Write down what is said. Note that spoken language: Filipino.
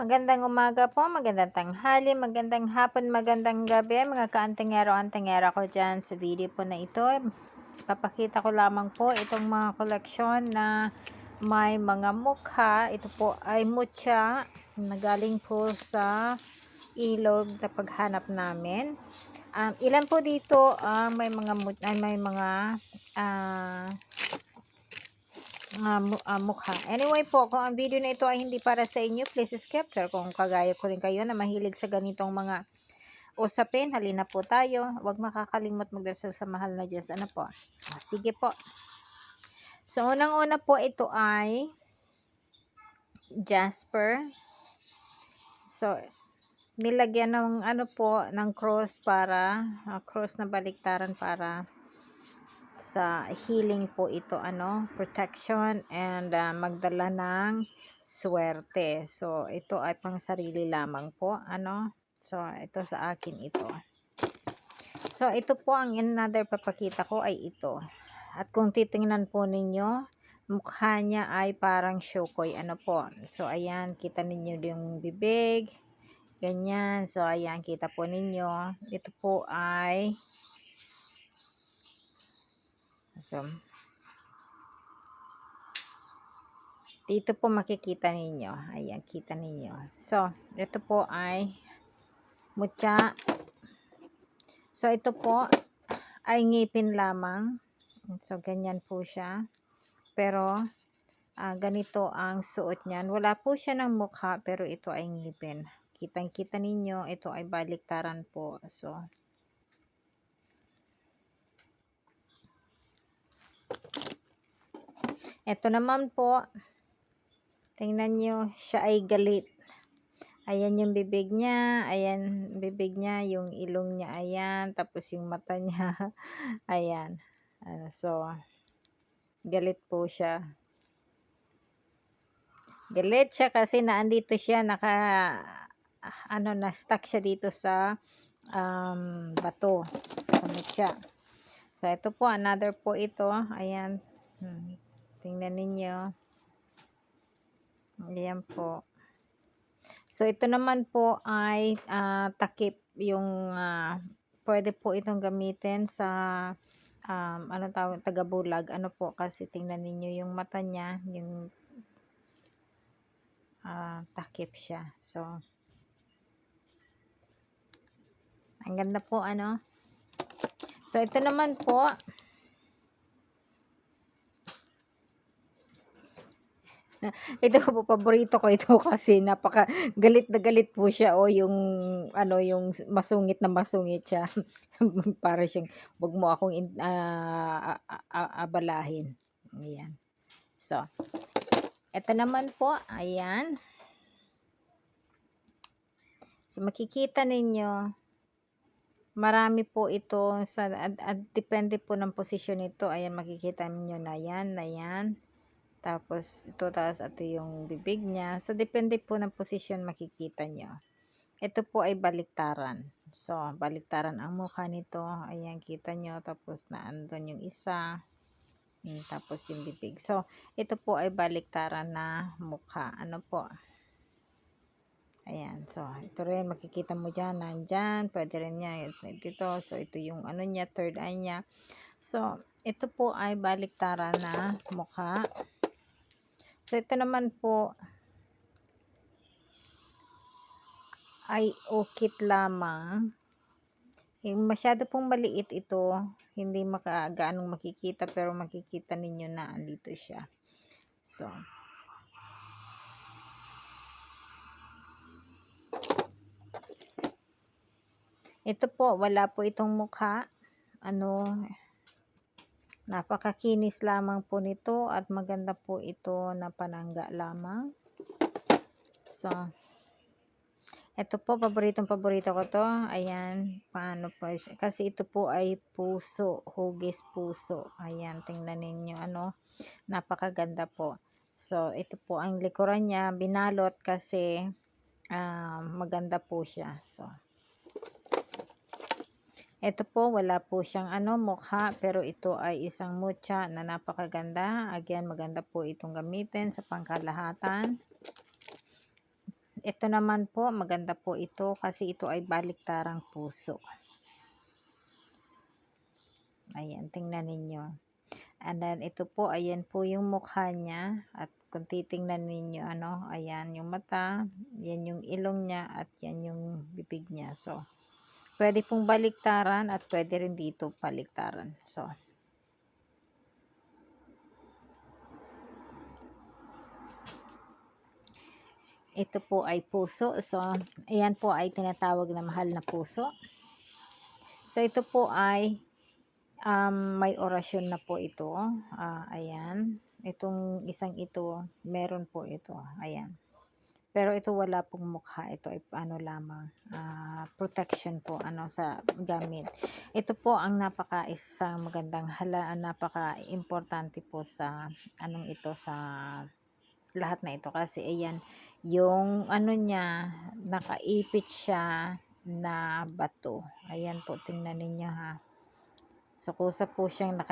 Magandang umaga po, magandang tanghali, magandang hapon, magandang gabi, mga kaantingero-antingera ko dyan sa video po na ito. Papakita ko lamang po itong mga koleksyon na may mga mukha. Ito po ay mutya na galing po sa ilog na paghanap namin. Um, ilan po dito ang may mga ay may mga ah ah, mukha. Anyway po, kung ang video na ito ay hindi para sa inyo, please skip. Pero kung kagaya ko rin kayo na mahilig sa ganitong mga usapin, halina po tayo. Huwag makakalimot magdasal sa mahal na Diyos. Ano po? Ah, sige po. So, unang-una po ito ay Jasper. So, nilagyan ng ano po, ng cross para, ah, cross na baliktaran para sa healing po ito ano protection and uh, magdala ng swerte. So ito ay pang sarili lamang po ano. So ito sa akin ito. So ito po ang another papakita ko ay ito. At kung titingnan po ninyo mukha niya ay parang shokoy ano po. So ayan kita ninyo yung bibig ganyan. So ayan kita po ninyo. Ito po ay So, dito po makikita ninyo. Ayan, kita ninyo. So, ito po ay mutya. So, ito po ay ngipin lamang. So, ganyan po siya. Pero, ah, ganito ang suot niyan. Wala po siya ng mukha, pero ito ay ngipin. Kitang-kita ninyo, ito ay baliktaran po. So, Ito naman po, tingnan nyo, siya ay galit. Ayan yung bibig niya, ayan bibig niya, yung ilong niya, ayan, tapos yung mata niya, ayan. Ah, so, galit po siya. Galit siya kasi naandito siya, naka, ano, na-stuck siya dito sa um, bato, sa mutya. So, ito po, another po ito, ayan, hmm. Tingnan ninyo. Ayan po. So, ito naman po ay uh, takip yung uh, pwede po itong gamitin sa um, ano tawag, tagabulag. Ano po kasi tingnan ninyo yung mata niya, yung uh, takip siya. So, ang ganda po ano. So, ito naman po, ito po paborito ko ito kasi napaka galit na galit po siya o yung ano yung masungit na masungit siya. Para siyang wag mo akong in, uh, abalahin. Ayan. So ito naman po. Ayan. So makikita ninyo marami po ito sa ad, ad, depende po ng posisyon nito ayan makikita niyo na yan na yan tapos, ito taas ito yung bibig niya. So, depende po ng position makikita nyo. Ito po ay baliktaran. So, baliktaran ang mukha nito. Ayan, kita nyo. Tapos, naandun yung isa. Hmm, tapos, yung bibig. So, ito po ay baliktaran na mukha. Ano po? Ayan. So, ito rin. Makikita mo dyan. Nandyan. Pwede rin niya. Ito. So, ito yung ano niya. Third eye niya. So, ito po ay baliktaran na mukha. So, ito naman po ay ukit lamang. Yung masyado pong maliit ito, hindi makagaanong makikita pero makikita ninyo na andito siya. So, ito po, wala po itong mukha. Ano, Napakakinis lamang po nito at maganda po ito na panangga lamang. So, ito po, paboritong paborito ko to. Ayan, paano po. Kasi ito po ay puso, hugis puso. Ayan, tingnan ninyo, ano, napakaganda po. So, ito po ang likuran niya, binalot kasi uh, maganda po siya. So, ito po, wala po siyang ano, mukha, pero ito ay isang mutya na napakaganda. Again, maganda po itong gamitin sa pangkalahatan. ito naman po, maganda po ito kasi ito ay baliktarang puso. Ayan, tingnan ninyo. And then, ito po, ayan po yung mukha niya. At kung titingnan ninyo, ano, ayan yung mata, yan yung ilong niya, at yan yung bibig niya. So, pwede pong baliktaran at pwede rin dito baliktaran. So, ito po ay puso. So, ayan po ay tinatawag na mahal na puso. So, ito po ay um, may orasyon na po ito. Ah, ayan. Itong isang ito, meron po ito. Ayan. Pero ito wala pong mukha. Ito ay ano lamang, ah, protection po ano sa gamit. Ito po ang napaka isang magandang hala, napaka importante po sa anong ito sa lahat na ito kasi ayan yung ano niya nakaipit siya na bato. Ayan po tingnan ninyo ha. So kusa po siyang naka